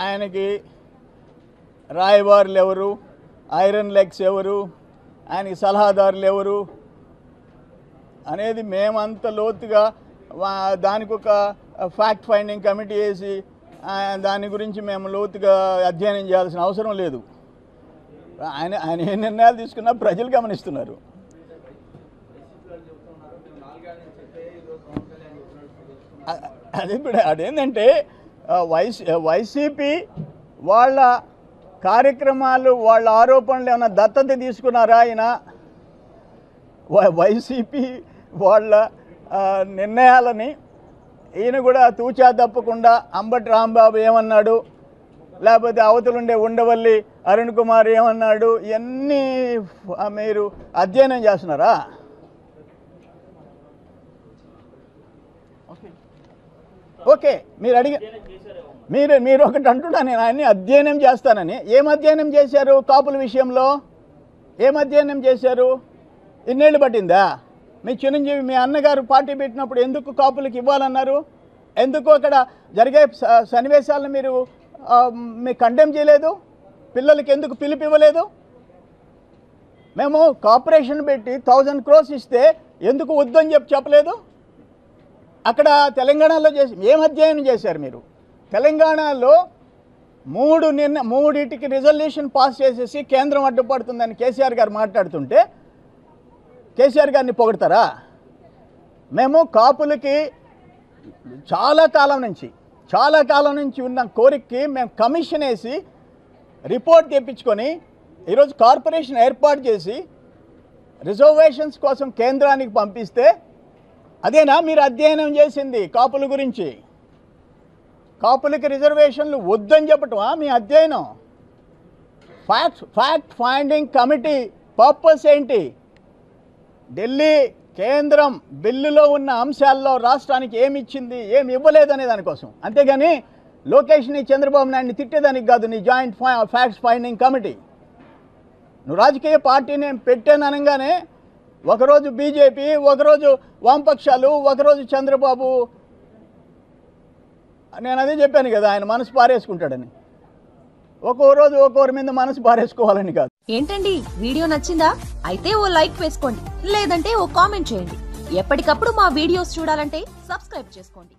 ఆయనకి రాయబారులు ఎవరు? Iron legs ఎవరు? ఆయనకి సలహాదారులు ఎవరు? అనేది మేమంత లోతుగా దానికి ఒక ఫ్యాక్ట్ ఫైండింగ్ కమిటీ వేసి దాని గురించి మేము లోతుగా అధ్యయనం చేయాల్సిన అవసరం లేదు. ఆయన ఆయన ఏ నిర్ణయాలు తీసుకున్నా ప్రజలు గమనిస్తున్నారు. అది ఇప్పుడు అదేంటంటే వైసీ వైసీపీ వాళ్ళ కార్యక్రమాలు వాళ్ళ ఆరోపణలు ఏమైనా దత్తత తీసుకున్నారా ఆయన? వై- వైసీపీ వాళ్ళ నిర్ణయాలని ఈయన కూడా తూచా తప్పకుండా అంబటి రాంబాబు ఏమన్నాడు? లేకపోతే అవతలుండే ఉండవల్లి అరుణ్ కుమార్ ఏమన్నాడు? ఇవన్నీ మీరు అధ్యయనం చేస్తున్నారా? ఓకే. మీరు అడిగి మీరు మీరు ఒకటి అంటున్నా నేను ఆయన్ని అధ్యయనం చేస్తానని. ఏం అధ్యయనం చేశారు కాపుల విషయంలో? ఏం అధ్యయనం చేశారు? ఇన్నేళ్ళు పట్టిందా? మీ చిరంజీవి మీ అన్నగారు పార్టీ పెట్టినప్పుడు ఎందుకు కాపులకు ఇవ్వాలన్నారు? ఎందుకు అక్కడ జరిగే స- సన్నివేశాలను మీరు మీ కండెమ్ చేయలేదు? పిల్లలకి ఎందుకు పిలుపు ఇవ్వలేదు? మేము కార్పొరేషన్ పెట్టి థౌజండ్ క్రోస్ ఇస్తే ఎందుకు వద్దని చెప్పి చెప్పలేదు? అక్కడ తెలంగాణలో చేసి ఏం అధ్యయనం చేశారు మీరు? తెలంగాణలో మూడు నిర్ణ మూడింటికి రిజల్యూషన్ పాస్ చేసేసి కేంద్రం అడ్డుపడుతుందని కేసీఆర్ గారు మాట్లాడుతుంటే కేసీఆర్ గారిని పొగడతారా? మేము కాపులకి చాలా కాలం నుంచి చాలా కాలం నుంచి ఉన్న కోరికకి మేము కమిషన్ వేసి రిపోర్ట్ తెప్పించుకొని ఈరోజు కార్పొరేషన్ ఏర్పాటు చేసి రిజర్వేషన్స్ కోసం కేంద్రానికి పంపిస్తే అదేనా? మీరు అధ్యయనం చేసింది కాపుల గురించి. కాపులకి రిజర్వేషన్లు వద్దని చెప్పటమా మీ అధ్యయనం? Fact fact finding committee purpose ఏంటి? ఢిల్లీ కేంద్రం బిల్లులో ఉన్న అంశాల్లో రాష్ట్రానికి ఏమి ఇచ్చింది ఏమి ఇవ్వలేదు అనే దానికోసం. అంతేగాని లోకేష్ని చంద్రబాబు నాయుడిని తిట్టేదానికి కాదు knee joint facts finding committee నువ్వు రాజకీయ పార్టీని పెట్టాను అనగానే ఒకరోజు బీజేపీ ఒకరోజు వామపక్షాలు ఒకరోజు చంద్రబాబు. నేను అదే చెప్పాను కదా ఆయన మనసు పారేసుకుంటాడని. ఒక్కో రోజు ఒక్కొరి మీద మనసు పారేసుకోవాలని కాదు. ఏంటండి వీడియో నచ్చిందా? అయితే ఓ లైక్ వేసుకోండి లేదంటే ఓ కామెంట్ చేయండి. ఎప్పటికప్పుడు మా వీడియోస్ చూడాలంటే సబ్స్క్రైబ్ చేసుకోండి.